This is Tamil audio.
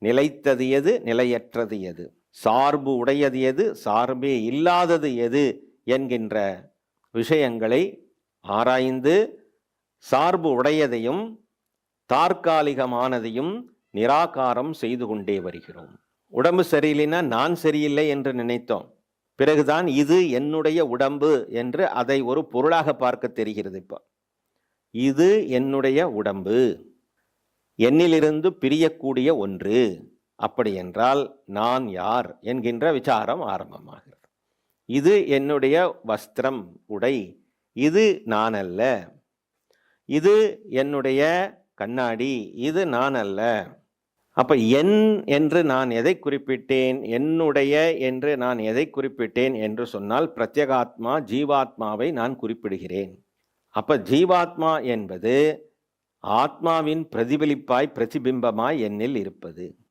நிலைத்தது எது? நிலையற்றது எது? சார்பு உடையது எது? சார்பே இல்லாதது எது? என்கின்ற விஷயங்களை ஆராய்ந்து சார்பு உடையதையும் தற்காலிகமானதையும் நிராகாரம் செய்து கொண்டே வருகிறோம். உடம்பு சரியில்லைன்னா நான் சரியில்லை என்று நினைத்தோம். பிறகுதான் இது என்னுடைய உடம்பு என்று அதை ஒரு பொருளாக பார்க்க தெரிகிறது இப்போ. இது என்னுடைய உடம்பு. என்னிலிருந்து பிரியக்கூடிய ஒன்று. அப்படி என்றால் நான் யார்? என்கின்ற விசாரம் ஆரம்பமாகிறது. இது என்னுடைய வஸ்திரம் உடை. இது நான் அல்ல இது என்னுடைய கண்ணாடி. இது நான் அல்ல அப்போ என் என்று நான் எதை குறிப்பிட்டேன்? என்னுடைய என்று நான் எதை குறிப்பிட்டேன் என்று சொன்னால் பிரத்யேகாத்மா ஜீவாத்மாவை நான் குறிப்பிடுகிறேன். அப்போ ஜீவாத்மா என்பது ஆத்மாவின் பிரதிபலிப்பாய் பிரதிபிம்பமாய் என்னில் இருப்பது.